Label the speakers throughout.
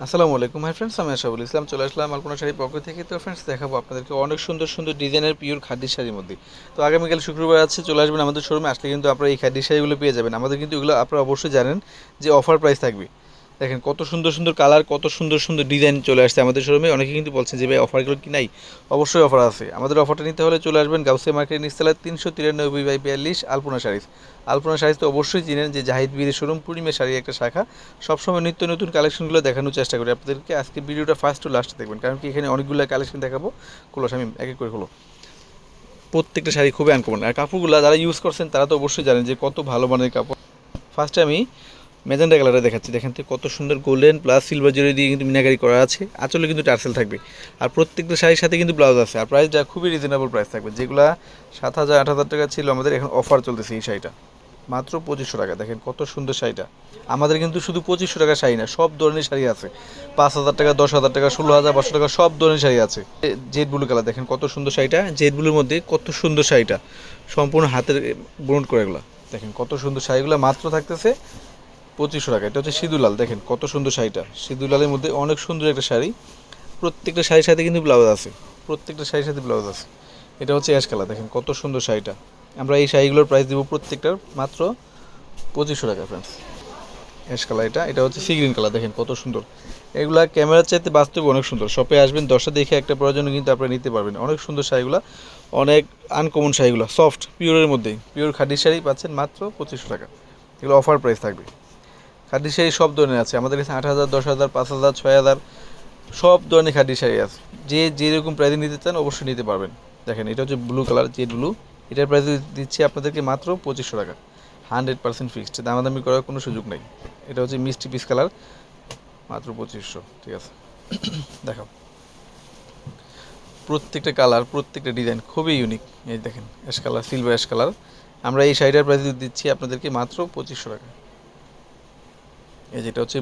Speaker 1: আসসালামু আলাইকুম hi friends আমি আশাবুল ইসলাম, চলে আসলাম আলপনা শাড়ির পক্ষ থেকে। তো ফ্রেন্ডস দেখাবো আপনাদেরকে অনেক সুন্দর সুন্দর ডিজাইনের পিওর খাদ্য শাড়ির মধ্যে। তো আগামীকাল শুক্রবার আছে, চলে আসবেন আমাদের শোরুমে আসলে কিন্তু আপনারা এই খাদ্য শাড়িগুলো পেয়ে যাবেন। আমাদের কিন্তু এগুলো আপনারা অবশ্যই জানেন যে অফার প্রাইস থাকবে। দেখেন, কত সুন্দর সুন্দর কালার কত সুন্দর সুন্দর ডিজাইন চলে আসছে আমাদের শোরুমে অনেকে কিন্তু বলছেন যে, ভাই অফারগুলো কি নাই? অবশ্যই অফার আছে। আমাদের অফারটা নিতে হলে চলে আসবেন গাউসিয়া মার্কেট নিচতলা তিনশো তিরানব্বই বাই বিয়াল্লিশ আলপনা শাড়িজ। আলপনা শাড়িজ তো অবশ্যই চিনেন যে, জাহিদ বীরের শোরুম পূর্ণিমা শাড়ি একটা শাখা। সবসময় নিত্য নতুন কালেকশনগুলো দেখানোর চেষ্টা করি। আপনাদেরকে আজকে ভিডিওটা ফার্স্ট টু লাস্ট দেখবেন। কারণ কি, এখানে অনেকগুলো কালেকশন দেখাবো। খোলো আমি এক এক করে খোলো। প্রত্যেকটা শাড়ি খুবই আনকমন আর কাপড়গুলো যারা ইউজ করছেন, তারা তো অবশ্যই জানেন যে, কত ভালো মানের কাপড়। ফার্স্টে আমি মেজেন্ডা কালারে দেখাচ্ছি। দেখেন তো কত সুন্দর গোল্ডেন প্লাস সিলভার জরি দিয়ে কিন্তু মিনাকারি করা আছে। আঁচলে কিন্তু টার্সেল থাকবে। আর প্রত্যেকটা শাড়ির সাথে কিন্তু ব্লাউজ আছে। আর প্রাইসটা খুবই রিজনেবল প্রাইস থাকবে। যেগুলো সাত হাজার, আট হাজার টাকা ছিল, আমাদের এখন অফার চলতেছে এই শাড়িটা। মাত্র পঁচিশশো টাকা। দেখেন কত সুন্দর শাড়িটা। আমাদের কিন্তু শুধু পঁচিশশো টাকা শাড়ি না, সব ধরনের শাড়ি আছে। পাঁচ হাজার টাকা, দশ হাজার টাকা, ষোলো হাজার, পাঁচশো টাকা, সব ধরনের শাড়ি আছে। জেড ব্লু কালার দেখেন কত সুন্দর শাড়িটা। জেড ব্লুর মধ্যে কত সুন্দর শাড়িটা। সম্পূর্ণ হাতের বুনট করে এগুলো। দেখেন কত সুন্দর শাড়িগুলো মাত্র থাকতেছে। পঁচিশশো টাকা। এটা হচ্ছে সিঁদুলাল দেখেন কত সুন্দর শাড়িটা। সিঁদুলালের মধ্যে অনেক সুন্দর একটা শাড়ি। প্রত্যেকটা শাড়ির সাথে কিন্তু ব্লাউজ আছে। প্রত্যেকটা শাড়ির সাথে ব্লাউজ আছে। এটা হচ্ছে অ্যাশ কালার, দেখেন কত সুন্দর শাড়িটা। আমরা এই শাড়িগুলোর প্রাইস দিব প্রত্যেকটার মাত্র পঁচিশশো টাকা ফ্রেন্ডস অ্যাশ কালার এটা। এটা হচ্ছে সি গ্রিন কালার, দেখেন কত সুন্দর। এগুলা ক্যামেরার চাইতে বাস্তবে অনেক সুন্দর। শপে আসবেন, দশটা দেখে একটা প্রয়োজন কিন্তু আপনারা নিতে পারবেন। অনেক সুন্দর শাড়িগুলো, অনেক আনকমন শাড়িগুলো সফট পিওরের মধ্যেই। পিওর খাদির শাড়ি পাচ্ছেন মাত্র পঁচিশশো টাকা। এগুলো অফার প্রাইস থাকবে। খাদি শাড়ি সব ধরনের আছে। আমাদের কাছে আট হাজার, দশ হাজার, পাঁচ হাজার, ছয় হাজার সব ধরনের খাদি শাড়ি আছে। যে যেরকম প্রাইসে নিতে চান অবশ্যই নিতে পারবেন। দেখেন, এটা হচ্ছে ব্লু কালার জেড ব্লু এটার প্রাইস দিচ্ছি আপনাদেরকে মাত্র পঁচিশশো টাকা। হান্ড্রেড পার্সেন্ট ফিক্সড দামাদামি করার কোনো সুযোগ নেই। এটা হচ্ছে মিষ্টি পিস কালার মাত্র পঁচিশশো, ঠিক আছে? দেখাও। প্রত্যেকটা কালার প্রত্যেকটা ডিজাইন খুবই ইউনিক এই দেখেন ash colour silver ash colour আমরা এই শাড়িটার প্রাইস দিচ্ছি আপনাদেরকে মাত্র পঁচিশশো টাকা। এই যেটা হচ্ছে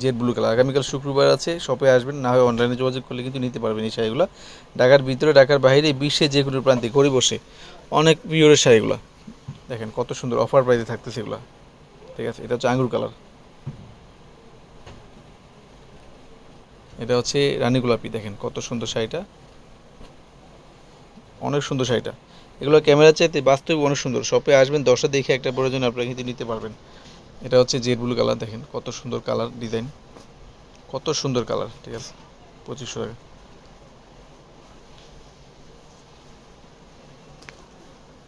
Speaker 1: জেড ব্লু কালার। আগামীকাল শুক্রবার আছে শপে আসবেন, না হয় অনলাইনে যোগাযোগ করলে কিন্তু নিতে পারবেন এই শাড়িগুলো। ঢাকার ভিতরে, ঢাকার বাইরে বিশ্বে যে কোনো প্রান্তে ঘরে বসে অনেক পিওরের শাড়িগুলো। দেখেন কত সুন্দর অফার প্রাইসে থাকতেছে এগুলো। ঠিক আছে, এটা হচ্ছে আঙ্গুর কালার। এটা হচ্ছে রানী গোলাপি, দেখেন কত সুন্দর শাড়িটা। অনেক সুন্দর শাড়িটা। এগুলো ক্যামেরার চাইতে বাস্তবে অনেক সুন্দর। শপে আসবেন দশটা দেখে একটা প্রয়োজন, আপনারা কিন্তু নিতে পারবেন। এটা হচ্ছে জেড ব্লু কালার দেখেন, কত সুন্দর কালার ডিজাইন কত সুন্দর কালার ঠিক আছে? পঁচিশশো টাকা।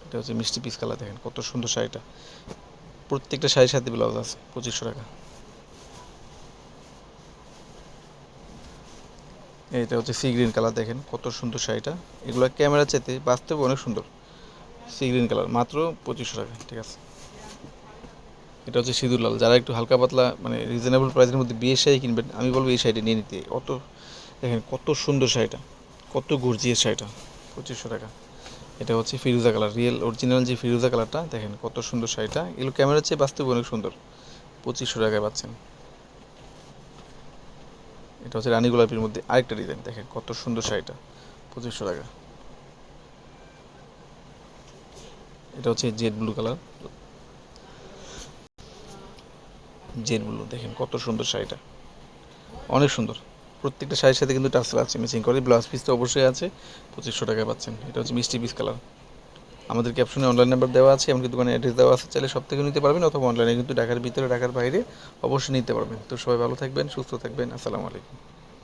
Speaker 1: এটা হচ্ছে মিষ্টি পিস কালার দেখেন, কত সুন্দর শাড়িটা। প্রত্যেকটা শাড়ির সাথে ব্লাউজ আছে, পঁচিশশো টাকা। এটা হচ্ছে সি গ্রিন কালার দেখেন, কত সুন্দর শাড়িটা। এগুলো ক্যামেরা চাইতে বাস্তবে অনেক সুন্দর। সি গ্রিন কালার মাত্র পঁচিশশো টাকা, ঠিক আছে? এটা হচ্ছে সিঁদুর লাল। যারা একটু হালকা পাতলা মানে রিজনেবল প্রাইসের মধ্যে বিয়ের শাড়ি কিনবেন, আমি বলব এই শাড়িটা নিয়ে নিতে। অত, দেখেন কত সুন্দর শাড়িটা, কত গর্জিয়াস শাড়িটা, পঁচিশশো টাকা। এটা হচ্ছে ফিরোজা কালার রিয়েল অরিজিনাল যে ফিরোজা কালারটা, দেখেন কত সুন্দর শাড়িটা। এগুলো ক্যামেরার চেয়ে বাস্তবে অনেক সুন্দর। পঁচিশশো টাকায় পাচ্ছেন। এটা হচ্ছে রানী গোলাপির মধ্যে আরেকটা ডিজাইন দেখেন কত সুন্দর শাড়িটা, পঁচিশশো টাকা। এটা হচ্ছে jade blue colour. Jade blue দেখেন কত সুন্দর শাড়িটা। অনেক সুন্দর। প্রত্যেকটা শাড়ির সাথে কিন্তু টাসেল আছে মিসিং করে। ব্লাউজ পিস তো অবশ্যই আছে। পঁচিশশো টাকায় পাচ্ছেন। এটা হচ্ছে মিষ্টি পিস কালার আমাদের ক্যাপশনে অনলাইন নাম্বার দেওয়া আছে, এমনকি দোকানে অ্যাড্রেস দেওয়া আছে। চাইলে সব থেকে নিতে পারবেন অথবা অনলাইনে কিন্তু ঢাকার ভিতরে, ঢাকার বাইরে অবশ্যই নিতে পারবেন। তো সবাই ভালো থাকবেন, সুস্থ থাকবেন। আসসালামু আলাইকুম।